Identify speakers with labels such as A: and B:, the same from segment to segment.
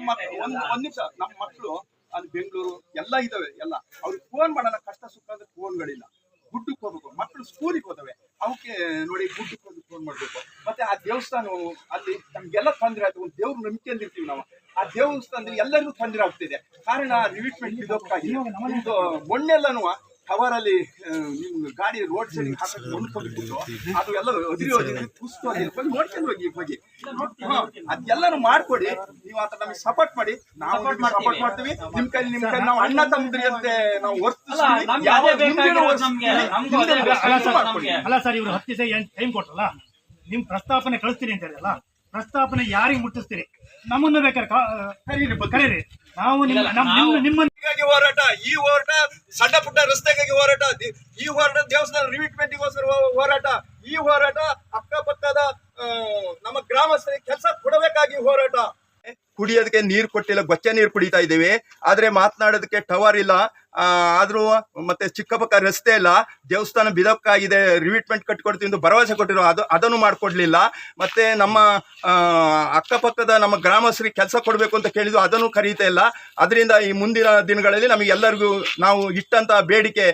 A: ನಮ್ಮ ಒಂದು ಒಂದ್ ನಿಮಿಷ, ನಮ್ಮ ಮಕ್ಕಳು ಅಲ್ಲಿ ಬೆಂಗಳೂರು, ಎಲ್ಲ ಇದಾವೆ, ಎಲ್ಲ. ಅವ್ರಿಗೆ ಫೋನ್ ಮಾಡಲ್ಲ, ಕಷ್ಟ ಸುಖ ಅಂದ್ರೆ ಫೋನ್ಗಳಿಲ್ಲ ಗುಡ್ಡಕ್ಕೆ ಹೋಗ್ಬೇಕು. ಮಕ್ಕಳು ಸ್ಕೂಲಿಗೆ ಹೋದವೆ. ಅವಕ್ಕೆ ನೋಡಿ ಗುಡ್ಡಕ್ಕೆ ಹೋಗಿ ಫೋನ್ ಮಾಡ್ಬೇಕು. ಮತ್ತೆ ಆ ದೇವಸ್ಥಾನ ಅಲ್ಲಿ ನಮ್ಗೆಲ್ಲ ತೊಂದರೆ ಆಯ್ತು. ಒಂದು ದೇವ್ರ ನಂಬಿಕೆಯಲ್ಲಿ ಇರ್ತೀವಿ ನಾವು. ಆ ದೇವಸ್ಥಾನದಲ್ಲಿ ಎಲ್ಲರಿಗೂ ತೊಂದರೆ ಆಗ್ತಿದೆ. ಕಾರಣ ರಿವಿಟ್ಮೆಂಟ್ ಇದಕ್ಕಾಗಿ ಇದು ಮೊನ್ನೆಲ್ಲನೂ ಕವರಲ್ಲಿ ನಿಮ್ ಗಾಡಿ ರೋಡ್ ಸೈಡ್ ಹಾಕಿ ಅದು ಎಲ್ಲ ಹೋಗಿ ನೋಡ್ಕೊಂಡು ಹೋಗಿ ಹೋಗಿ. ಅದೆಲ್ಲನೂ ಮಾಡ್ಕೊಡಿ ನೀವು ಆತ ನಮಗೆ ಸಪೋರ್ಟ್ ಮಾಡಿ. ನಾವು ಸಪೋರ್ಟ್ ಮಾಡ್ತೀವಿ. ನಿಮ್ ಕೈ ನಿಮ್ ಕೈ ನಾವು ಅಣ್ಣ ತಮ್ಮದ್ರಿ ಅಂತ ನಾವು
B: ಅಲ್ಲ, ನಮ್ಗೆ ನಮ್ಗೆ.
C: ಸರ್ ಇವ್ರು ಹತ್ತು ದಿವಸ ಟೈಮ್ ಕೊಟ್ಟಲ್ಲ ನಿಮ್ ಪ್ರಸ್ತಾಪನೆ ಕಳಿಸ್ತೀರಿ ಅಂತ ಹೇಳಿದಲ್ಲ ಪ್ರಸ್ತಾಪನೆ ಯಾರಿಗೆ ಮುಟ್ಟಿಸ್ತೀರಿ? ನಮ್ಮನ್ನ ಬೇಕಾದ್ರೆ ಕಾ- ಕರೀರಿ. ನಾವು ನಿಮ್ಮ ನಿಮ್ಮ ನಿಮ್ಮ
A: ಹೋರಾಟ ಈ ಹೋರಾಟ ಸಣ್ಣ ಪುಟ್ಟ ರಸ್ತೆಗಾಗಿ ಹೋರಾಟ. ಈ ಹೋರಾಟ ದೇವಸ್ಥಾನ ರಿಮಿಟ್ಮೆಂಟ್ಗೋಸ್ಕರ ಹೋರಾಟ. ಈ ಹೋರಾಟ ಅಕ್ಕಪಕ್ಕದ ನಮ್ಮ ಗ್ರಾಮಸ್ಥರಿಗೆ ಕೆಲಸ ಕೊಡಬೇಕಾಗಿ ಹೋರಾಟ. ಕುಡಿಯೋದಕ್ಕೆ ನೀರು ಕೊಟ್ಟಿಲ್ಲ ಗೊಚ್ಚೆ ನೀರು ಕುಡಿತಾ ಇದ್ದೀವಿ. ಆದ್ರೆ ಮಾತನಾಡೋದಕ್ಕೆ ಟವರ್ ಇಲ್ಲ. ಆದ್ರೂ ಮತ್ತೆ ಚಿಕ್ಕಪಕ್ಕ ರಸ್ತೆ ಇಲ್ಲ ದೇವಸ್ಥಾನ ಬಿದಕ್ಕಾಗಿದೆ ರಿವಿಟ್ಮೆಂಟ್ ಕಟ್ಕೊಡ್ತೀವಿ ಎಂದು ಭರವಸೆ ಕೊಟ್ಟಿರೋ ಅದು, ಅದನ್ನು ಮಾಡ್ಕೊಡ್ಲಿಲ್ಲ. ಮತ್ತೆ ನಮ್ಮ ಅಕ್ಕಪಕ್ಕದ ನಮ್ಮ ಗ್ರಾಮಸ್ಥರಿಗೆ ಕೆಲಸ ಕೊಡಬೇಕು ಅಂತ ಕೇಳಿದ್ರು, ಅದನ್ನು ಕರೀತಾ ಇಲ್ಲ. ಅದರಿಂದ ಈ ಮುಂದಿನ ದಿನಗಳಲ್ಲಿ ನಮಗೆ ಎಲ್ಲರಿಗೂ ನಾವು ಇಟ್ಟಂತ ಬೇಡಿಕೆ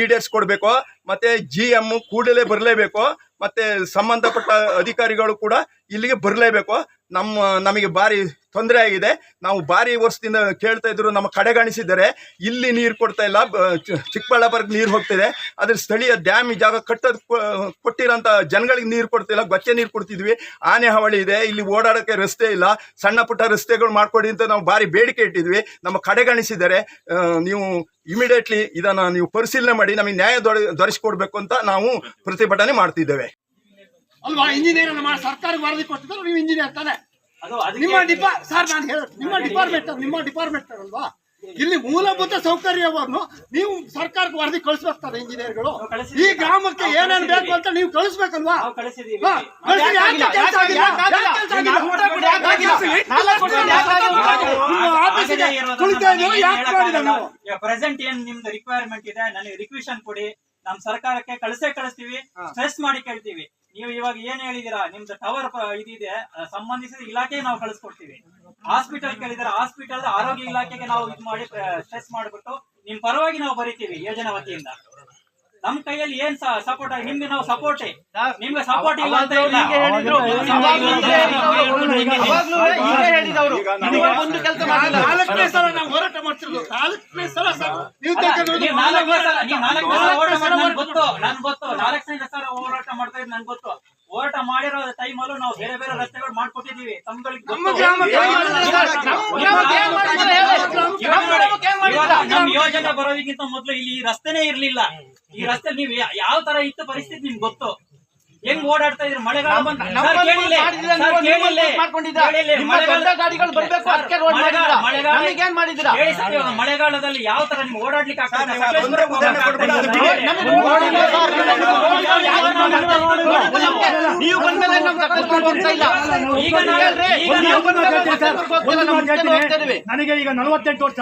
A: ಈಡೇರ್ಸ್ ಈಡೇರಿಸ್ಕೊಡ್ಬೇಕು. ಮತ್ತೆ ಜಿ ಎಂ ಕೂಡಲೇ ಬರಲೇಬೇಕು. ಮತ್ತೆ ಸಂಬಂಧಪಟ್ಟ ಅಧಿಕಾರಿಗಳು ಕೂಡ ಇಲ್ಲಿಗೆ ಬರಲೇಬೇಕು. ನಮ್ಮ ನಮಗೆ ಭಾರಿ ತೊಂದರೆ ಆಗಿದೆ. ನಾವು ಭಾರಿ ವರ್ಷದಿಂದ ಕೇಳ್ತಾ ಇದ್ರು ನಮ್ಮ ಕಡೆಗಣಿಸಿದ್ದಾರೆ. ಇಲ್ಲಿ ನೀರು ಕೊಡ್ತಾ ಇಲ್ಲ. ಚಿಕ್ಕಬಳ್ಳಾಪುರಕ್ಕೆ ನೀರು ಹೋಗ್ತಿದೆ. ಅದ್ರ ಸ್ಥಳೀಯ ಡ್ಯಾಮ್ ಜಾಗ ಕಟ್ಟೋದು ಕೊಟ್ಟಿರೋಂಥ ಜನಗಳಿಗೆ ನೀರು ಕೊಡ್ತಿಲ್ಲ ಗೊಚ್ಚೆ ನೀರು ಕೊಡ್ತಿದ್ವಿ. ಆನೆ ಹಾವಳಿ ಇದೆ. ಇಲ್ಲಿ ಓಡಾಡೋಕ್ಕೆ ರಸ್ತೆ ಇಲ್ಲ. ಸಣ್ಣ ಪುಟ್ಟ ರಸ್ತೆಗಳು ಮಾಡ್ಕೊಡಿ ಅಂತ ನಾವು ಭಾರಿ ಬೇಡಿಕೆ ಇಟ್ಟಿದ್ವಿ. ನಮ್ಮ ಕಡೆಗಾಣಿಸಿದ್ದಾರೆ. ಆ, ನೀವು ಇಮಿಡಿಯೇಟ್ಲಿ ಇದನ್ನು ನೀವು ಪರಿಶೀಲನೆ ಮಾಡಿ ನಮಗೆ ನ್ಯಾಯ ದೊರೆ ಅಂತ ನಾವು ಪ್ರತಿಭಟನೆ ಮಾಡ್ತಿದ್ದೇವೆ.
D: ಅಲ್ವಾ? ಇಂಜಿನಿಯರ್ ಮಾಡಿ ಸರ್ಕಾರಕ್ಕೆ ವರದಿ ಕೊಟ್ಟಿದ್ರು ನೀವು ಇಂಜಿನಿಯರ್ ತಾನೆ. ನಿಮ್ಮ ಡಿಪಾ ಸರ್ ನಾನು ಹೇಳ. ನಿಮ್ಮ ಡಿಪಾರ್ಟ್ಮೆಂಟ್ ನಿಮ್ಮ ಡಿಪಾರ್ಟ್ಮೆಂಟ್ ಅಲ್ವಾ? ಇಲ್ಲಿ ಮೂಲಭೂತ ಸೌಕರ್ಯವನ್ನು ನೀವು ಸರ್ಕಾರಕ್ಕೆ ವರದಿ ಕಳಿಸ್ಬೇಕಾರೆ ಇಂಜಿನಿಯರ್ಗಳು ಈ ಗ್ರಾಮಕ್ಕೆ ಏನೇನ್ ಬೇಕು ಅಂತ ನೀವು ಕಳಿಸ್ಬೇಕಲ್ವಾ?
B: ಪ್ರೆಸೆಂಟ್ ಏನ್ ನಿಮ್ದು ರಿಕ್ವೈರ್ಮೆಂಟ್ ಇದೆ? ನನಗೆ ರಿಕ್ವಿಷನ್ ಕೊಡಿ. ನಮ್ ಸರ್ಕಾರಕ್ಕೆ ಕಳಿಸೇ ಕಳಿಸ್ತೀವಿ. ಸ್ಟ್ರೆಸ್ ಮಾಡಿ ಕೇಳ್ತೀವಿ. ನೀವು ಇವಾಗ ಏನ್ ಹೇಳಿದೀರಾ, ನಿಮ್ದು ಟವರ್ ಇದಿದೆ ಸಂಬಂಧಿಸಿದ ಇಲಾಖೆಗೆ ನಾವು ಕಳಿಸ್ಕೊಡ್ತೀವಿ. ಹಾಸ್ಪಿಟಲ್ ಕೇಳಿದ್ರೆ ಹಾಸ್ಪಿಟಲ್ ಆರೋಗ್ಯ ಇಲಾಖೆಗೆ ನಾವು ಇದು ಮಾಡಿ ಸ್ಟ್ರೆಸ್ ಮಾಡ್ಬಿಟ್ಟು, ನಿಮ್ ಪರವಾಗಿ ನಾವು ಬರಿತೀವಿ ಯೋಜನಾ ವತಿಯಿಂದ. ನಮ್ ಕೈಯಲ್ಲಿ ಏನ್ ಸಪೋರ್ಟ್ ನಿಮ್ಗೆ ನಾವು ಸಪೋರ್ಟ್ ನಿಮ್ಗೆ ಸಪೋರ್ಟ್ ಇಲ್ಲ ಅಂತ
D: ನಾಲ್ಕನೇ ಸಲ ನಾವು ಹೋರಾಟ ಮಾಡ್ತಿರೋದು. ನಾಲ್ಕನೇ ಸಲ ಸರ್ ನೀವು ತೆಗೆದು
B: ನಾಲ್ಕನೇ ಸಲ ನೀವು ನಾಲ್ಕನೇ ಸಲ ಹೋರಾಟ ಮಾಡಿ ನನ್ಗೆ ಗೊತ್ತು ನನ್ ಗೊತ್ತು. ನಾಲ್ಕನೇ ಸಲ ಹೋರಾಟ ಮಾಡ್ತಾ ನನ್ಗೆ ಗೊತ್ತು. ಹೋರಾಟ ಮಾಡಿರೋ ಟೈಮಲ್ಲೂ ನಾವು ಬೇರೆ ಬೇರೆ ರಸ್ತೆಗಳು ಮಾಡ್ಕೊಟ್ಟಿದೀವಿ ತಮ್ಗಳಿಗೆ ಯೋಜನೆ ಬರೋದಕ್ಕಿಂತ ಮೊದಲು ಇಲ್ಲಿ ಈ ರಸ್ತೆನೇ ಇರ್ಲಿಲ್ಲ. ಈ ರಸ್ತೆ ನೀವು ಯಾವ ತರ ಇತ್ತು ಪರಿಸ್ಥಿತಿ ನಿಮ್ಗೆ ಗೊತ್ತು? ಹೆಂಗ್ ಓಡಾಡ್ತಾ ಇದ್ರಿ ಮಳೆಗಾಲ ಬಂದ ಮಳೆಗಾಲದಲ್ಲಿ ಯಾವ ತರ ನಿಮ್ಗೆ ಓಡಾಡ್ಲಿಕ್ಕೆ.
C: ನನಗೆ ಈಗ ನಲವತ್ತೆಂಟು ವರ್ಷ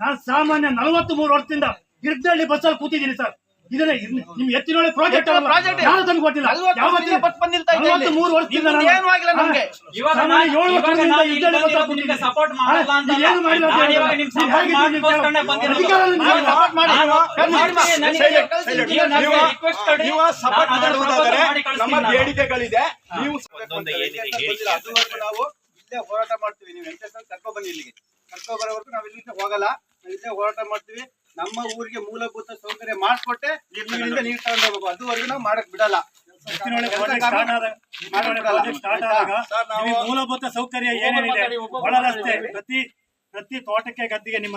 C: ನಾನು ಸಾಮಾನ್ಯ ನಲವತ್ತ್ ಮೂರು ವರ್ಷದಿಂದ ಗಿರ್ದಳ್ಳಿ ಬಸ್ಸಲ್ಲಿ ಕೂತಿದ್ದೀನಿ ಸರ್. ಇದನ್ನ ನಿಮ್ ಎತ್ತಿನೊಳೆ ಪ್ರಾಜೆಕ್ಟ್ ಯಾರು ತಂದು ಕೊಟ್ಟಿಲ್ಲ?
E: ನಲವತ್ತು
C: ಮೂರು ವರ್ಷದಿಂದ
E: ಆಗಿಲ್ಲ ನಮ್ಗೆ.
B: ಇವಾಗ ನಾನು-
C: ಏಳು ವರ್ಷದಿಂದ ಇದ್ದಲ್ಲಿ
B: ನಿಮ್ಗೆ ಮಾಡಲ್ಲ ಅಂತ
C: ಏನು ಮಾಡಿಲ್ಲ
B: ನಾನು ಇವಾಗ. ನಿಮ್ ಮಾಡ್ಕೋಸ್ಕರನೇ ಬಂದಿರೋದು. ನಾನು-
E: ಮಾಡಿ.
B: ನೀವು
A: ನೀವು- ಸಪೋರ್ಟ್ ಮಾಡುವುದಾದರೆ ನಮ್ಮ ಬೇಡಿಕೆಗಳಿದೆ. ನೀವು ಅದುವರೆಗೂ ನಾವು ಇಲ್ಲೇ ಹೋರಾಟ ಮಾಡ್ತೀವಿ. ನೀವು ಕರ್ಕೊಂಡ್ ಕರ್ಕೊ ಬನ್ನಿ ಇಲ್ಲಿಗೆ. ಕರ್ಕೊ ಬರೋವರೆಗೂ ನಾವು ಇಲ್ಲಿ ಹೋಗಲ್ಲ. ನಾವು ಇಲ್ಲೇ ಹೋರಾಟ ಮಾಡ್ತೀವಿ. ನಮ್ಮ ಊರಿಗೆ ಮೂಲಭೂತ ಸೌಕರ್ಯ ಮಾಡಿಕೊಟ್ಟೆ ನೀರಿನಿಂದ ನೀರು ತಗೊಂಡು ಹೋಗ್ಬೇಕು. ಅದುವರೆಗೂ ನಾವು ಮಾಡಕ್ ಬಿಡಲ್ಲ.
C: ಮೂಲಭೂತ ಸೌಕರ್ಯ ಏನೇನಿದೆ? ಒಳ ರಸ್ತೆ. ಪ್ರತಿ ಪ್ರತಿ ತೋಟಕ್ಕೆ ಗದ್ದೆಗೆ ನಿಮ್ಮ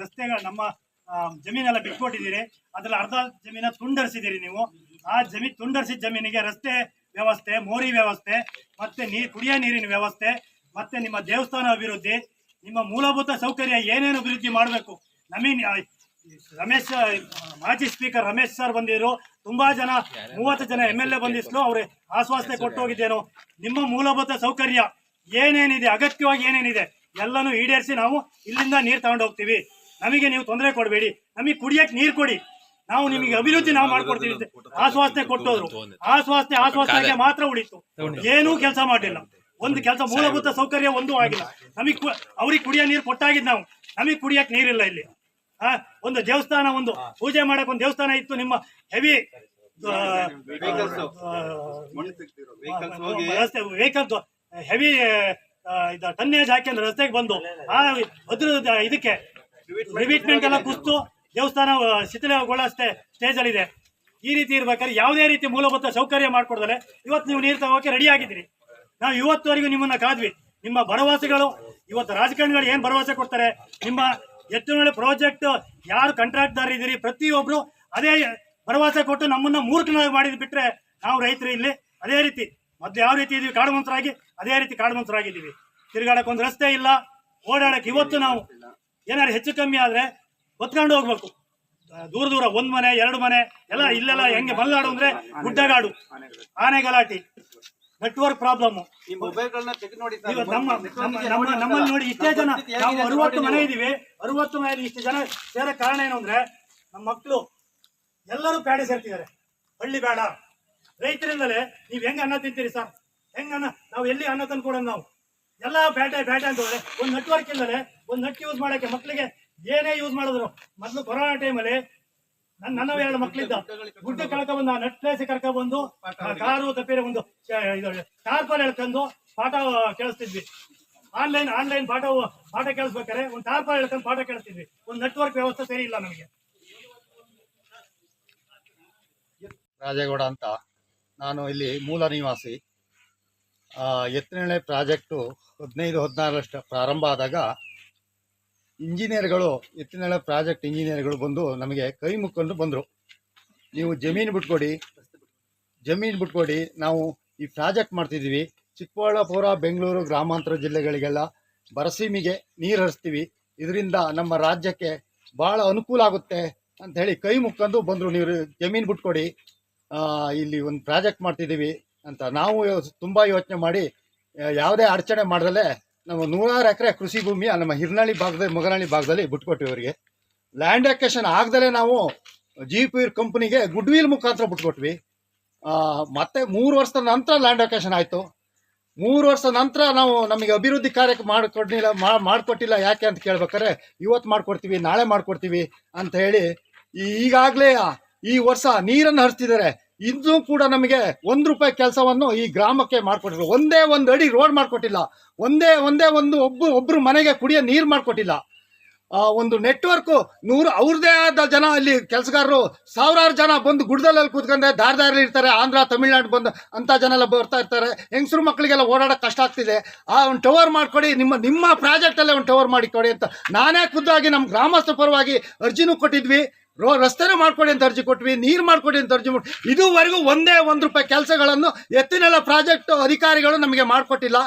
C: ರಸ್ತೆಗಳ ನಮ್ಮ ಆ, ಜಮೀನೆಲ್ಲ ಬಿಟ್ಕೊಟ್ಟಿದ್ದೀರಿ. ಅದ್ರಲ್ಲಿ ಅರ್ಧ ಜಮೀನ ತುಂಡರಿಸಿದ್ದೀರಿ ನೀವು. ಆ ಜಮೀನ್ ತುಂಡರಿಸಿದ ಜಮೀನಿಗೆ ರಸ್ತೆ ವ್ಯವಸ್ಥೆ ಮೋರಿ ವ್ಯವಸ್ಥೆ ಮತ್ತೆ ನೀರ್ ಕುಡಿಯೋ ನೀರಿನ ವ್ಯವಸ್ಥೆ ಮತ್ತೆ ನಿಮ್ಮ ದೇವಸ್ಥಾನ ಅಭಿವೃದ್ಧಿ ನಿಮ್ಮ ಮೂಲಭೂತ ಸೌಕರ್ಯ ಏನೇನು ಅಭಿವೃದ್ಧಿ ಮಾಡಬೇಕು? ನಮೀನ್ ರಮೇಶ್ ಮಾಜಿ ಸ್ಪೀಕರ್ ರಮೇಶ್ ಸರ್ ಬಂದಿದ್ರು. ತುಂಬಾ ಜನ ಮೂವತ್ತು ಜನ ಎಂ ಎಲ್ ಎ ಬಂದಿಸ್ಲು ಅವ್ರೆ ಆಶ್ವಾಸನೆ ಕೊಟ್ಟು ಹೋಗಿದ್ದೇನು ನಿಮ್ಮ ಮೂಲಭೂತ ಸೌಕರ್ಯ ಏನೇನಿದೆ ಅಗತ್ಯವಾಗಿ ಏನೇನಿದೆ ಎಲ್ಲನೂ ಈಡೇರಿಸಿ ನಾವು ಇಲ್ಲಿಂದ ನೀರು ತಗೊಂಡು ಹೋಗ್ತೀವಿ. ನಮಗೆ ನೀವು ತೊಂದರೆ ಕೊಡಬೇಡಿ. ನಮಗೆ ಕುಡಿಯಕ್ಕೆ ನೀರು ಕೊಡಿ. ನಾವು ನಿಮಗೆ ಅಭಿವೃದ್ಧಿ ನಾವು ಮಾಡ್ಕೊಡ್ತೀವಿ ಆಶ್ವಾಸನೆ ಕೊಟ್ಟೋದ್ರು. ಆಶ್ವಾಸನೆ ಆಶ್ವಾಸನೆಗೆ ಮಾತ್ರ ಉಳಿತು. ಏನೂ ಕೆಲಸ ಮಾಡಲಿಲ್ಲ. ಒಂದು ಕೆಲಸ ಮೂಲಭೂತ ಸೌಕರ್ಯ ಒಂದೂ ಆಗಿಲ್ಲ. ನಮಗೆ ಅವ್ರಿಗೆ ಕುಡಿಯೋ ನೀರು ಕೊಟ್ಟಾಗಿದ್ದು ನಾವು. ನಮಗೆ ಕುಡಿಯಕ್ಕೆ ನೀರಿಲ್ಲ ಇಲ್ಲಿ. ಆ ಒಂದು ದೇವಸ್ಥಾನ ಒಂದು ಪೂಜೆ ಮಾಡಕ್ ಒಂದು ದೇವಸ್ಥಾನ ಇತ್ತು ನಿಮ್ಮ ಹೆವಿ ರಸ್ತೆ ವೆಹಿಕಲ್ ಹೆವಿ ಇದು ಟನ್ನೇಜ್ ಹಾಕಿ ರಸ್ತೆಗೆ ಬಂದು ಆ ಭದ್ರ ಇದಕ್ಕೆ ರಿವೀಟ್ಮೆಂಟ್ ಎಲ್ಲ ಕುಸ್ತು ದೇವಸ್ಥಾನ ಶಿಥಿಲಗೊಳ್ಳಷ್ಟೇ ಶಿಥಿಲಗೊಳ್ಳೋ ಸ್ಟೇಜ್ ಅಲ್ಲಿ ಇದೆ. ಈ ರೀತಿ ಇರ್ಬೇಕಾದ್ರೆ ಯಾವುದೇ ರೀತಿ ಮೂಲಭೂತ ಸೌಕರ್ಯ ಮಾಡ್ಕೊಡ್ದಲೆ ಇವತ್ತು ನೀವು ನೀರು ತಗೋಕೆ ರೆಡಿ ಆಗಿದ್ದೀರಿ. ನಾವು ಇವತ್ತುವರೆಗೂ ನಿಮ್ಮನ್ನ ಕಾದ್ವಿ. ನಿಮ್ಮ ಭರವಸೆಗಳು ಇವತ್ತು ರಾಜಕಾರಣಿಗಳು ಏನು ಭರವಸೆ ಕೊಡ್ತಾರೆ ನಿಮ್ಮ ಎತ್ತಿನೊಳೆ ಪ್ರಾಜೆಕ್ಟ್ ಯಾರು ಕಾಂಟ್ರಾಕ್ಟ್ದಾರ ಇದ್ದೀರಿ? ಪ್ರತಿಯೊಬ್ಬರು ಅದೇ ಭರವಸೆ ಕೊಟ್ಟು ನಮ್ಮನ್ನ ಮೂರ್ಖನಾಗಿ ಮಾಡಿದ್ ಬಿಟ್ಟರೆ ನಾವು ರೈತರು ಇಲ್ಲಿ. ಅದೇ ರೀತಿ ಮೊದ್ಲು ಯಾವ ರೀತಿ ಇದೀವಿ? ಕಾಡು ಮಂತ್ರರಾಗಿ ಅದೇ ರೀತಿ ಕಾಡುಮಂತರಾಗಿದ್ದೀವಿ. ತಿರುಗಾಡಕ್ ಒಂದು ರಸ್ತೆ ಇಲ್ಲ. ಓಡಾಡಕ್ ಇವತ್ತು ನಾವು ಏನಾದ್ರು ಹೆಚ್ಚು ಕಮ್ಮಿ ಆದರೆ ಹೊತ್ಕೊಂಡು ಹೋಗ್ಬೇಕು. ದೂರ ದೂರ ಒಂದ್ ಮನೆ, ಎರಡು ಮನೆ, ಎಲ್ಲ ಇಲ್ಲೆಲ್ಲ ಹೆಂಗೆ ಮಲ್ನಾಡು ಅಂದ್ರೆ ಗುಡ್ಡಗಾಡು ಆನೆ ಗಲಾಟಿ ನೆಟ್ವರ್ಕ್ ಪ್ರಾಬ್ಲಮ್.
E: ಈ ಮೊಬೈಲ್ಗಳನ್ನ ತೆಗೆದು ನೋಡಿ ಸರ್.
C: ಇವತ್ತು ನಮ್ಮ ನಮ್ಮ ನಮ್ಮ ನಮ್ಮಲ್ಲಿ ನೋಡಿ ಇಷ್ಟೇ ಜನ ನಾವು ಅರವತ್ತು ಮನೆ ಇದೀವಿ. ಅರವತ್ತು ಮನೆಯಲ್ಲಿ ಇಷ್ಟು ಜನ ಸೇರೋ ಕಾರಣ ಏನು ಅಂದ್ರೆ ನಮ್ಮ ಮಕ್ಕಳು ಎಲ್ಲರೂ ಪ್ಯಾಡೆ ಸೇರ್ತಿದ್ದಾರೆ. ಹಳ್ಳಿ ಬೇಡ. ರೈತರಿಂದಲೇ ನೀವ್ ಹೆಂಗ್ ಅನ್ನ ತಿಂತೀರಿ ಸರ್? ಹೆಂಗ್ ಅನ್ನ? ನಾವು ಎಲ್ಲಿ ಅನ್ನ ತಂದು ಕೊಡೋದು ನಾವು? ಎಲ್ಲ ಬ್ಯಾಟೆ ಬ್ಯಾಟೆ ಅಂತ ಹೋದ್ರೆ ಒಂದು ನೆಟ್ವರ್ಕ್ ಇಲ್ಲದೆ ಒಂದು ನೆಟ್ ಯೂಸ್ ಮಾಡಕ್ಕೆ ಮಕ್ಕಳಿಗೆ ಏನೇ ಯೂಸ್ ಮಾಡಿದ್ರು. ಮೊದಲು ಕೊರೋನಾ ಟೈಮಲ್ಲಿ ನನ್ನ ಎರಡು ಮಕ್ಕಳಿದ್ದ ಗುಡ್ಡ ಕಳಕ ಬಂದು ನೆಟ್ ಪ್ಲೇಸ್ ಕರ್ಕ ಬಂದು ಕಾರು ತಪ್ಪೇರೆ ಒಂದು ಟಾರ್ಪಲ್ ಹೇಳ್ಕೊಂಡು ಪಾಠ ಕೇಳಿಸ್ತಿದ್ವಿ. ಆನ್ಲೈನ್ ಆನ್ಲೈನ್ ಪಾಠ ಪಾಠ ಕೇಳಿಸ್ಬೇಕಾರೆ ಒಂದು ಟಾರ್ಪಲ್ ಹೇಳ್ಕೊಂಡು ಪಾಠ ಕೇಳಿಸ್ತಿದ್ವಿ. ಒಂದು ನೆಟ್ವರ್ಕ್ ವ್ಯವಸ್ಥೆ ಸರಿ ಇಲ್ಲ ನಮಗೆ.
F: ರಾಜೇಗೌಡ ಅಂತ. ನಾನು ಇಲ್ಲಿ ಮೂಲ ನಿವಾಸಿ. ಆ, ಎತ್ತಿನಹೊಳೆ ಪ್ರಾಜೆಕ್ಟು ಹದಿನೈದು ಹದಿನಾರರಷ್ಟು ಪ್ರಾರಂಭ ಆದಾಗ ಇಂಜಿನಿಯರ್ಗಳು ಎತ್ತಿನಹಳ್ಳ ಪ್ರಾಜೆಕ್ಟ್ ಇಂಜಿನಿಯರ್ಗಳು ಬಂದು ನಮಗೆ ಕೈ ಮುಕ್ಕೊಂಡು ಬಂದರು. ನೀವು ಜಮೀನು ಬಿಟ್ಕೊಡಿ ಜಮೀನು ಬಿಟ್ಕೊಡಿ, ನಾವು ಈ ಪ್ರಾಜೆಕ್ಟ್ ಮಾಡ್ತಿದ್ದೀವಿ. ಚಿಕ್ಕಬಳ್ಳಾಪುರ, ಬೆಂಗಳೂರು ಗ್ರಾಮಾಂತರ ಜಿಲ್ಲೆಗಳಿಗೆಲ್ಲ ಬರಸೀಮಿಗೆ ನೀರು ಹರಿಸ್ತೀವಿ. ಇದರಿಂದ ನಮ್ಮ ರಾಜ್ಯಕ್ಕೆ ಭಾಳ ಅನುಕೂಲ ಆಗುತ್ತೆ ಅಂತ ಹೇಳಿ ಕೈ ಮುಕ್ಕೊಂಡು ಬಂದರು. ನೀವು ಜಮೀನು ಬಿಟ್ಕೊಡಿ ಇಲ್ಲಿ ಒಂದು ಪ್ರಾಜೆಕ್ಟ್ ಮಾಡ್ತಿದ್ದೀವಿ ಅಂತ ನಾವು ತುಂಬ ಯೋಚನೆ ಮಾಡಿ ಯಾವುದೇ ಅಡಚಣೆ ಮಾಡ್ದಲೆ ನಮ್ಮ ನೂರಾರು ಎಕರೆ ಕೃಷಿ ಭೂಮಿ ನಮ್ಮ ಹಿರ್ನಳ್ಳಿ ಭಾಗದಲ್ಲಿ ಮೊಗನಹಳ್ಳಿ ಭಾಗದಲ್ಲಿ ಬಿಟ್ಕೊಟ್ಟಿವಿ ಅವರಿಗೆ ಲ್ಯಾಂಡ್ ಅಕ್ವೇಷನ್ ಆಗದಲ್ಲೇ ನಾವು ಜಿ ಪಿ ಕಂಪನಿಗೆ ಗುಡ್ ವಿಲ್ ಮುಖಾಂತರ ಬಿಟ್ಕೊಟ್ವಿ. ಮತ್ತೆ ಮೂರು ವರ್ಷದ ನಂತರ ಲ್ಯಾಂಡ್ ಅಕ್ವೇಷನ್ ಆಯಿತು. ಮೂರು ವರ್ಷ ನಂತರ ನಾವು ನಮಗೆ ಅಭಿವೃದ್ಧಿ ಕಾರ್ಯಕ್ಕೆ ಮಾಡಿಕೊಡ್ಲಿಲ್ಲ ಮಾಡಿಕೊಟ್ಟಿಲ್ಲ ಯಾಕೆ ಅಂತ ಕೇಳ್ಬೇಕಾದ್ರೆ, ಇವತ್ತು ಮಾಡ್ಕೊಡ್ತೀವಿ, ನಾಳೆ ಮಾಡ್ಕೊಡ್ತೀವಿ ಅಂತ ಹೇಳಿ ಈಗಾಗಲೇ ಈ ವರ್ಷ ನೀರನ್ನು ಹರಿಸ್ತಿದ್ದಾರೆ. ಇನ್ನೂ ಕೂಡ ನಮಗೆ ಒಂದು ರೂಪಾಯಿ ಕೆಲಸವನ್ನು ಈ ಗ್ರಾಮಕ್ಕೆ ಮಾಡಿಕೊಟ್ಟಿಲ್ಲ ಒಂದೇ ಒಂದು ಅಡಿ ರೋಡ್ ಮಾಡಿಕೊಟ್ಟಿಲ್ಲ. ಒಂದೇ ಒಂದೇ ಒಂದು ಒಬ್ಬ, ಒಬ್ರು ಮನೆಗೆ ಕುಡಿಯೋ ನೀರು ಮಾಡಿಕೊಟ್ಟಿಲ್ಲ. ಒಂದು ನೆಟ್ವರ್ಕ್ ನೂರು ಅವ್ರದೇ ಆದ ಜನ ಅಲ್ಲಿ ಕೆಲಸಗಾರರು ಸಾವಿರಾರು ಜನ ಬಂದು ಗುಡ್ಡದಲ್ಲಿ ಕೂತ್ಕೊಂಡೆ ದಾರಿ ಇರ್ತಾರೆ, ಆಂಧ್ರ, ತಮಿಳ್ನಾಡು ಬಂದು ಅಂಥ ಜನ ಎಲ್ಲ ಬರ್ತಾ ಇರ್ತಾರೆ. ಹೆಂಗಸರು ಮಕ್ಕಳಿಗೆಲ್ಲ ಓಡಾಡಕ್ಕೆ ಕಷ್ಟ ಆಗ್ತಿದೆ. ಆ ಒಂದು ಟವರ್ ಮಾಡ್ಕೊಡಿ, ನಿಮ್ಮ ನಿಮ್ಮ ಪ್ರಾಜೆಕ್ಟಲ್ಲೇ ಒಂದು ಟವರ್ ಮಾಡಿಕೊಡಿ ಅಂತ ನಾನೇ ಖುದ್ದಾಗಿ ನಮ್ಮ ಗ್ರಾಮಸ್ಥ ಪರವಾಗಿ ಅರ್ಜಿನೂ ಕೊಟ್ಟಿದ್ವಿ. ರೋ ರಸ್ತೆನೂ ಮಾಡ್ಕೊಡಿ ಅಂತ ಅರ್ಜಿ ಕೊಟ್ವಿ, ನೀರು ಮಾಡ್ಕೊಡಿ ಅಂತ ಅರ್ಜಿ ಮಾಡಿ ಇದುವರೆಗೂ ಒಂದೇ ಒಂದು ರೂಪಾಯಿ ಕೆಲಸಗಳನ್ನು ಎತ್ತಿನೆಲ್ಲ ಪ್ರಾಜೆಕ್ಟ್ ಅಧಿಕಾರಿಗಳು ನಮಗೆ ಮಾಡಿಕೊಟ್ಟಿಲ್ಲ.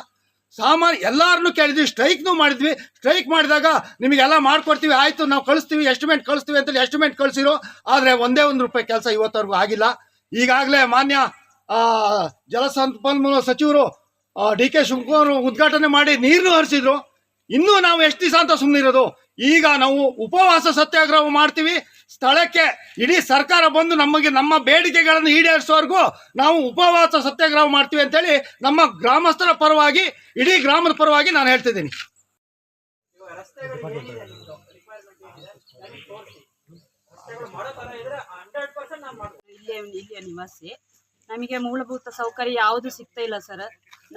F: ಸಾಮಾನ್ಯ ಎಲ್ಲಾರನ್ನೂ ಕೇಳಿದ್ವಿ, ಸ್ಟ್ರೈಕ್ನೂ ಮಾಡಿದ್ವಿ. ಸ್ಟ್ರೈಕ್ ಮಾಡಿದಾಗ ನಿಮಗೆಲ್ಲ ಮಾಡ್ಕೊಡ್ತೀವಿ, ಆಯಿತು, ನಾವು ಕಳಿಸ್ತೀವಿ ಎಸ್ಟಿಮೇಟ್ ಕಳಿಸ್ತೀವಿ ಅಂತೇಳಿ ಎಸ್ಟಿಮೇಟ್ ಕಳಿಸಿರೋ. ಆದರೆ ಒಂದೇ ಒಂದು ರೂಪಾಯಿ ಕೆಲಸ ಇವತ್ತವರೆಗೂ ಆಗಿಲ್ಲ. ಈಗಾಗಲೇ ಮಾನ್ಯ ಜಲಸಂಪನ್ಮೂಲ ಸಚಿವರು ಡಿ ಕೆ ಶಿವಕುಮಾರ್ ಉದ್ಘಾಟನೆ ಮಾಡಿ ನೀರನ್ನು ಹರಿಸಿದ್ರು. ಇನ್ನೂ ನಾವು ಎಷ್ಟು ದಿವಸ ಅಂತ ಸುಮ್ಮನಿರೋದು ಈಗ ನಾವು ಉಪವಾಸ ಸತ್ಯಾಗ್ರಹ ಮಾಡ್ತೀವಿ. ಸ್ಥಳಕ್ಕೆ ಇಡೀ ಸರ್ಕಾರ ಬಂದು ನಮಗೆ ನಮ್ಮ ಬೇಡಿಕೆಗಳನ್ನು ಈಡೇರಿಸೋವರೆಗೂ ನಾವು ಉಪವಾಸ ಸತ್ಯಾಗ್ರಹ ಮಾಡ್ತೀವಿ ಅಂತೇಳಿ ನಮ್ಮ ಗ್ರಾಮಸ್ಥರ ಪರವಾಗಿ, ಇಡೀ ಗ್ರಾಮದ ಪರವಾಗಿ ನಾನು ಹೇಳ್ತಿದ್ದೀನಿ.
G: ಇಲ್ಲಿಯ ನಿವಾಸಿ. ನಮಗೆ ಮೂಲಭೂತ ಸೌಕರ್ಯ ಯಾವುದು ಸಿಗ್ತಾ ಇಲ್ಲ ಸರ್.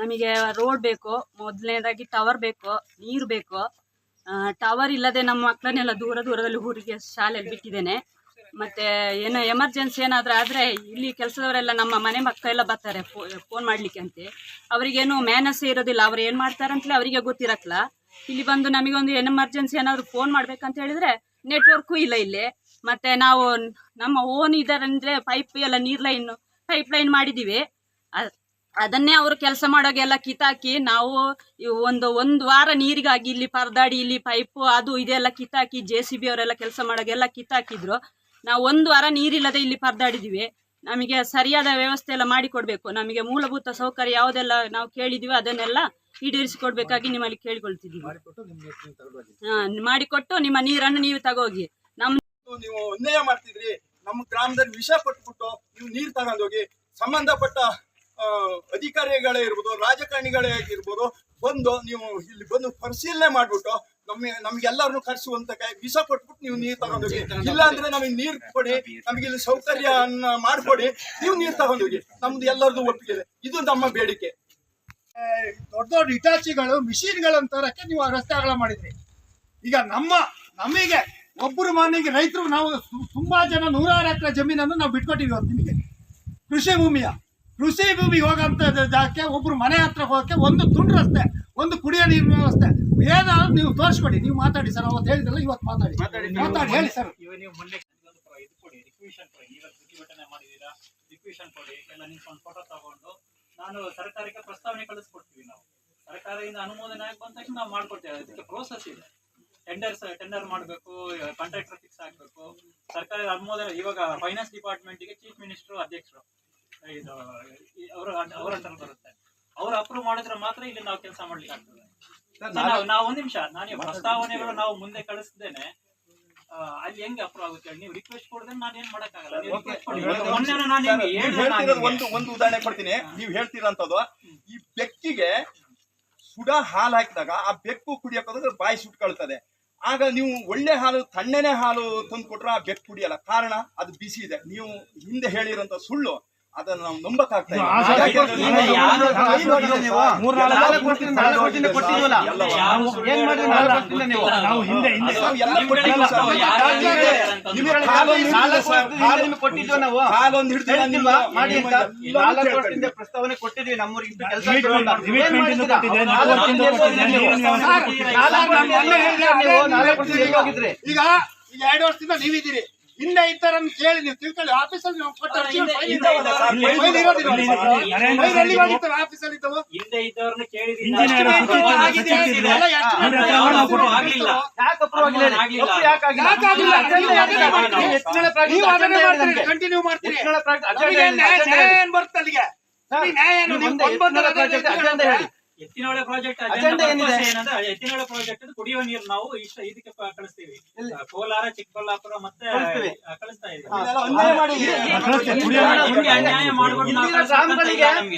G: ನಮಗೆ ರೋಡ್ ಬೇಕು, ಮೊದಲನೇದಾಗಿ ಟವರ್ ಬೇಕು, ನೀರು ಬೇಕು. ಟವರ್ ಇಲ್ಲದೆ ನಮ್ಮ ಮಕ್ಕಳನ್ನೆಲ್ಲ ದೂರ ದೂರದಲ್ಲಿ ಊರಿಗೆ ಶಾಲೆಯಲ್ಲಿ ಬಿಟ್ಟಿದ್ದೇನೆ. ಮತ್ತೆ ಏನೋ ಎಮರ್ಜೆನ್ಸಿ ಏನಾದರೂ ಆದರೆ ಇಲ್ಲಿ ಕೆಲಸದವರೆಲ್ಲ ನಮ್ಮ ಮನೆ ಮಕ್ಕಳೆಲ್ಲ ಬರ್ತಾರೆ ಫೋನ್ ಮಾಡಲಿಕ್ಕೆ ಅಂತೆ. ಅವರಿಗೇನು ಮ್ಯಾನಸ್ ಇರೋದಿಲ್ಲ. ಅವ್ರು ಏನು ಮಾಡ್ತಾರೆ ಅಂತಲೇ ಅವರಿಗೆ ಗೊತ್ತಿರಕ್ಲ ಇಲ್ಲಿ ಬಂದು ನಮಗೊಂದು ಎಮರ್ಜೆನ್ಸಿ ಏನಾದರೂ ಫೋನ್ ಮಾಡ್ಬೇಕಂತ ಹೇಳಿದರೆ ನೆಟ್ವರ್ಕು ಇಲ್ಲ ಇಲ್ಲಿ. ಮತ್ತು ನಾವು ನಮ್ಮ ಓನ್ ಇದರಂದ್ರೆ ಪೈಪ್ ಎಲ್ಲ ನೀರು ಲೈನ್ ಪೈಪ್ ಲೈನ್ ಮಾಡಿದ್ದೀವಿ ಅದನ್ನೇ ಅವರು ಕೆಲಸ ಮಾಡೋಗೆಲ್ಲ ಕಿತ್ತಾಕಿ ನಾವು ಒಂದು ಒಂದು ವಾರ ನೀರಿಗಾಗಿ ಇಲ್ಲಿ ಪರದಾಡಿ ಇಲ್ಲಿ ಪೈಪು ಅದು ಇದೆಲ್ಲ ಕಿತ್ತಾಕಿ ಜೆ ಸಿ ಬಿ ಅವರೆಲ್ಲ ಕೆಲಸ ಮಾಡೋಗೆಲ್ಲ ಕಿತ್ತಾಕಿದ್ರು. ನಾವು ಒಂದು ವಾರ ನೀರಿಲ್ಲದೆ ಇಲ್ಲಿ ಪರದಾಡಿದೀವಿ. ನಮಗೆ ಸರಿಯಾದ ವ್ಯವಸ್ಥೆ ಎಲ್ಲ ಮಾಡಿಕೊಡ್ಬೇಕು. ನಮಗೆ ಮೂಲಭೂತ ಸೌಕರ್ಯ ಯಾವುದೆಲ್ಲ ನಾವು ಕೇಳಿದೀವಿ ಅದನ್ನೆಲ್ಲ ಈಡೇರಿಸಿಕೊಡ್ಬೇಕಾಗಿ ನಿಮ್ಮಲ್ಲಿ ಕೇಳಿಕೊಳ್ತಿದ್ದೀವಿ ಹಾ ಮಾಡಿಕೊಟ್ಟು ನಿಮ್ಮ ನೀರನ್ನು ನೀವು ತಗೋಗಿ. ನಮ್ಮ
A: ನೀವು ಅನ್ಯಾಯ ಮಾಡ್ತಿದ್ರಿ. ನಮ್ಮ ಗ್ರಾಮದಲ್ಲಿ ವಿಷ ಕೊಟ್ಬಿಟ್ಟು ನೀವು ನೀರು ತಗೊಂಡೋಗಿ ಸಂಬಂಧಪಟ್ಟ ಅಧಿಕಾರಿಗಳೇ ಇರ್ಬೋದು, ರಾಜಕಾರಣಿಗಳೇ ಆಗಿರ್ಬೋದು, ಬಂದು ನೀವು ಇಲ್ಲಿ ಬಂದು ಪರಿಶೀಲನೆ ಮಾಡ್ಬಿಟ್ಟು ನಮ್ಗೆ ನಮ್ಗೆಲ್ಲರನ್ನು ಕರೆಸುವಂತ ವಿಷ ಕೊಟ್ಬಿಟ್ಟು ನೀವು ನೀರು ತಗೊಂಡೋಗಿ. ಇಲ್ಲ ಅಂದ್ರೆ ನಮಗೆ ನೀರು ಕೊಡಿ, ನಮಗೆ ಇಲ್ಲಿ ಸೌಕರ್ಯ ಮಾಡ್ಕೊಡಿ, ನೀವು ನೀರು ತಗೊಂಡೋಗಿ. ನಮ್ದು ಎಲ್ಲರದು ಒಪ್ಪಿಗೆ. ಇದೆ ನಮ್ಮ ಬೇಡಿಕೆ.
F: ದೊಡ್ಡ ದೊಡ್ಡ ಇಟಾಚಿಗಳು ಮಿಷಿನ್ಗಳನ್ನು ತರಕ್ಕೆ ನೀವು ಆ ರಸ್ತೆ ಅಗಲ ಮಾಡಿದ್ರಿ. ಈಗ ನಮ್ಮ, ನಮಗೆ ಒಬ್ಬರು ಮನೆಗೆ ರೈತರು ನಾವು ತುಂಬಾ ಜನ ನೂರಾರು ಎಕರೆ ಜಮೀನನ್ನು ನಾವು ಬಿಟ್ಕೊಟ್ಟಿವಿ ನಿಮಗೆ ಕೃಷಿ ಭೂಮಿಯ. ಕೃಷಿ ಭೂಮಿಗೆ ಹೋಗಂತ ಜಾಗಕ್ಕೆ ಒಬ್ರು ಮನೆ ಹತ್ರ ಹೋಗಕ್ಕೆ ಒಂದು ತುಂಡು ರಸ್ತೆ ಒಂದು ಕುಡಿಯೋ ನೀರಿನ ವ್ಯವಸ್ಥೆ. ಏನಾದ್ರು ನೀವು ತೋರಿಸ್ಕೊಡಿ ನೀವು ಮಾತಾಡಿ ಸರ್ ಅವತ್ತು ಹೇಳಿದ್ರಲ್ಲ ಇವತ್ತು ಮಾತಾಡಿ. ಮಾತಾಡಿ ಹೇಳಿ ಸರ್.
B: ಫೋಟೋ ತಗೊಂಡು ನಾನು ಸರ್ಕಾರಕ್ಕೆ ಪ್ರಸ್ತಾವನೆ ಕಳಿಸ್ಕೊಡ್ತೀವಿ ನಾವು. ಸರ್ಕಾರದಿಂದ ಅನುಮೋದನೆ ಆಗಿ ಬಂದ ತಕ್ಷಣ ನಾವು ಮಾಡ್ಕೊಡ್ತೇವೆ ಅದಕ್ಕೆ ಪ್ರೋಸೆಸ್ ಇದೆ. ಟೆಂಡರ್ಸ್ ಟೆಂಡರ್ ಮಾಡಬೇಕು ಕಾಂಟ್ರಾಕ್ಟರ್ ಫಿಕ್ಸ್ ಆಗಬೇಕು. ಸರ್ಕಾರದ ಅನುಮೋದನೆ ಇವಾಗ ಫೈನಾನ್ಸ್ ಡಿಪಾರ್ಟ್ಮೆಂಟ್ಗೆ ಚೀಫ್ ಮಿನಿಸ್ಟರ್ ಅಧ್ಯಕ್ಷರು. ಇದು ಅವರು ಅವರ ಹತ್ರ ಬರುತ್ತೆ. ಅವ್ರು ಅಪ್ರೂವ್ ಮಾಡಿದ್ರೆ ಮಾತ್ರ ಇಲ್ಲಿ ನಾವು ಕೆಲಸ ಮಾಡ್ಲಿಕ್ಕೆ ಆಗ್ತದೆ. ನಾವು ನಾವು ಒಂದ್ ನಿಮಿಷ ನಾನು ಪ್ರಸ್ತಾವನೆಗಳು ನಾವು ಮುಂದೆ ಕಳಿಸ್ದೇನೆ ಆ, ಅಲ್ಲಿ ಹೆಂಗೆ ಅಪ್ರೂವ್ ಆಗುತ್ತೆ ಹೇಳಿ? ನೀವು ರಿಕ್ವೆಸ್ಟ್ ಕೊಡದೆ ನಾನು ಏನ್ ಮಾಡಕ್ಕಾಗಲ್ಲ. ನೀವು request ಕೊಡಿ. ಇವಾಗ ಮೊನ್ನೆನೂ ನಾನು ನಿಮ್ಗೆ
A: ನೀವು
B: ಹೇಳ್ದೆ ನಾನು
A: ಹೇಳ್ತಿರೋದು
B: ನಿಮ್ಗೆ.
A: ಒಂದು ಒಂದು ಉದಾಹರಣೆ ಕೊಡ್ತೀನಿ. ನೀವು ಹೇಳ್ತಿರೋಂಥದ್ದು ಈ ಬೆಕ್ಕಿಗೆ ಸುಡ ಹಾಲು ಹಾಕಿದಾಗ ಆ ಬೆಕ್ಕು ಕುಡಿಯೋಕೆ ಬಾಯಿ ಸುಟ್ಕೊಳ್ತದೆ ಆಗ ನೀವು ಒಳ್ಳೆ ಹಾಲು ತಣ್ಣನೆ ಹಾಲು ತಂದು ಕೊಟ್ರೆ ಆ ಬೆಕ್ಕು ಕುಡಿಯಲ್ಲ. ಕಾರಣ ಅದು ಬಿಸಿ ಇದೆ. ನೀವು ಹಿಂದೆ ಹೇಳಿರೋಂಥ ಸುಳ್ಳು. ಅದನ್ನು ನಾವು ನಂಬಕ್ಕಾಗ್ತಾ ಇಲ್ಲ.
E: ಪ್ರಸ್ತಾವನೆ ಕೊಟ್ಟಿದ್ವಿ ನಮ್ಮೂರಿಗೆ.
F: ಈಗ ಈಗ ಎರಡು ವರ್ಷದಿಂದ ನೀವಿದ್ದೀರಿ. ಹಿಂದೆ ಇದ್ದಾರನ್ನು ಕೇಳಿ ನೀವು ತಿಳ್ಕೊಳ್ಳಿ. ಆಫೀಸಲ್ಲಿ ನಾವು ಕೊಟ್ಟ ಆಫೀಸಲ್ಲಿ ಇದ್ದವು?
B: ಹಿಂದೆ ಇದ್ದವ್ರನ್ನ
E: ಕೇಳಿದೀನಿ.
F: ಕಂಟಿನ್ಯೂ ಮಾಡ್ತೀರಿ. ನ್ಯಾಯ. ಏನ್ ಬರುತ್ತೆ ಅಲ್ಲಿಗೆ ನ್ಯಾಯ ಏನು?
B: ಎತ್ತಿನೊಳೆ ಪ್ರಾಜೆಕ್ಟ್
E: ಅಜೆಂಡಾ ಏನಿದೆ?
B: ಏನಂದ್ರೆ ಎತ್ತಿನೊಳೆ ಪ್ರಾಜೆಕ್ಟ್ ಕುಡಿಯುವ ನೀರು ನಾವು ಇಷ್ಟ ಇದಕ್ಕೆ ಕಳಿಸ್ತೀವಿ. ಕೋಲಾರ ಚಿಕ್ಕಬಳ್ಳಾಪುರ ಮತ್ತೆ. ಕಳಿಸ್ತಾ ಇದ್ದೀವಿ
A: ಅನ್ಯಾಯ.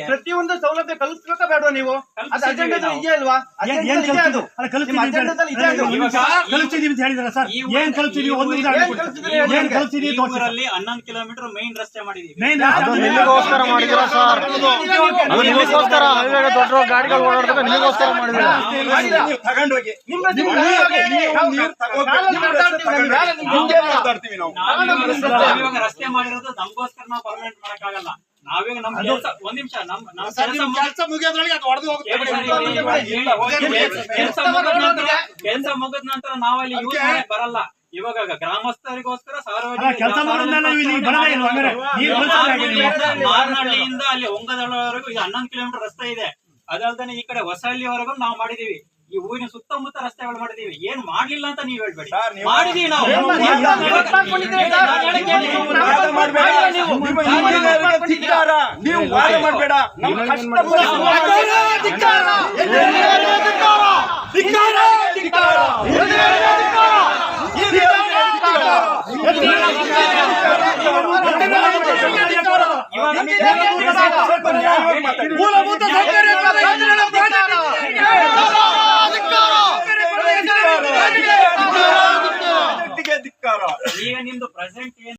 E: ಪ್ರತಿಯೊಂದು ಸೌಲಭ್ಯ ಕಲ್ಪಿಸ್ಬೇಕಾ ಬೇಡ ನೀವು? ಅದು
B: ಕಲ್ಪಿಸಿದ್ದೀವಿ
E: ಅಜೆಂಡಾ
B: ನಾವು.
E: ಇದೆ ಅಲ್ವಾ
C: ಏನ್
E: ಅಜೆಂಡಾ
C: ಏನ್
E: ಇದೆ
C: ಕಲ್ಸಿದ್ರಿ?
E: ಅದು?
C: ಅಲ್ಲ, ಕಲ್ಸಿದ್ರಿ ಅಂತ ಹೇಳಿ-
E: ಅಜೆಂಡಾದಲ್ಲಿ ಇದೆ ಅದು.
C: ಅಲ್ಲ,
B: ಇವಾಗ
C: ಇವಾಗ ಕಲ್ಸಿದ್ರಿ ಅಂತ ಹೇಳಿದಾರೆ ಸರ್.
B: ಈ ಊರ-
C: ಏನ್ ಕಲ್ಸಿದ್ರಿ
B: ಈ
C: ಒಂದು
B: ಊರ-
C: ಉದಾಹರಣೆ
E: ಏನ್
C: ಕೊಡಿ.
E: ಕಲ್ಸಿದ್ರಿ
C: ಏನ್
E: ಹೇಳಿ.
C: ಕಲ್ಸಿದ್ರಿ
B: ಈ
C: ತೋರಿಸಿ
B: ಊರಲ್ಲಿ ಹನ್ನೊಂದು ಕಿಲೋಮೀಟರ್ ಮೈನ್ ರಸ್ತೆ ಮಾಡಿದೀವಿ.
C: ಮೈನ್ ಮಾಡಿದಿರಾ
E: ಸರ್? ಅದು ನಿಮಗೋಸ್ಕರ. ಹೈವೇಗೆ ದೊಡ್ಡ ದೊಡ್ಡ ಗಾಡಿಗಳು ನಿಮಗೋಸ್ಕರ ಮಾಡಿದಿರಾ?
A: ನೀವು ತಗೊಂಡೋಗಿ.
E: ಮಾತಾಡ್ತೀವಿ,
A: ನಾವು.
B: ರಸ್ತೆ- ಮಾಡಿರೋದು ನಮಗೋಸ್ಕರ ನಾವು ಪರ್ಮನೆಂಟ್ ಮಾಡಕ್ಕಾಗಲ್ಲ. ನಾವೀಗ ನಮ್ ಕೆಲಸ ಒಂದ್ ನಿಮಿಷ ನಮ್ ನಮ್ ಕೆಲಸ
F: ಮುಗಿಯೋದ್ರೊಳಗೆ ಅದು ಹೊಡೆದು
B: ಮುಗಿದ ನಂತರ ಕೆಲಸ ಮುಗಿದ ನಂತರ ನಾವಲ್ಲಿ ಯೂಸ್ ಮಾಡಕ್ ಬರಲ್ಲ. ಇವಾಗ ಗ್ರಾಮಸ್ಥರಿಗೋಸ್ಕರ
C: ಅಲ್ಲ,
B: ಸಾರ್ವಜನಿಕ? ಮಾರ್ನಹಳ್ಳಿಯಿಂದ- ಅಲ್ಲಿ ಒಂಗದಳವರೆಗೂ ಈಗ ಹನ್ನೊಂದು ಕಿಲೋಮೀಟರ್ ರಸ್ತೆ ಇದೆ. ಅದಲ್ದೇ ಈ ಕಡೆ ಹೊಸಹಳ್ಳಿವರೆಗೂ ನಾವು ಮಾಡಿದೀವಿ. ಈ ಊರಿನ ಸುತ್ತಮುತ್ತ ರಸ್ತೆಗಳು ಮಾಡಿದೀವಿ. ಏನ್ ಮಾಡ್ಲಿಲ್ಲ ಅಂತ ನೀವ್ ಹೇಳ್ಬೇಡಿ. ಮಾಡಿದೀವಿ ನಾವು.
E: ನೀವು
A: ವಾದ ಮಾಡ್ಬೇಡ. ನಿಮ್ಮ
E: ನೀವು
F: ಮೂಲಭೂತ
A: ಧಿಕ್ಕಾರ.
B: ಈಗ ನಿಮ್ದು ಪ್ರೆಸೆಂಟ್ ಏನ್?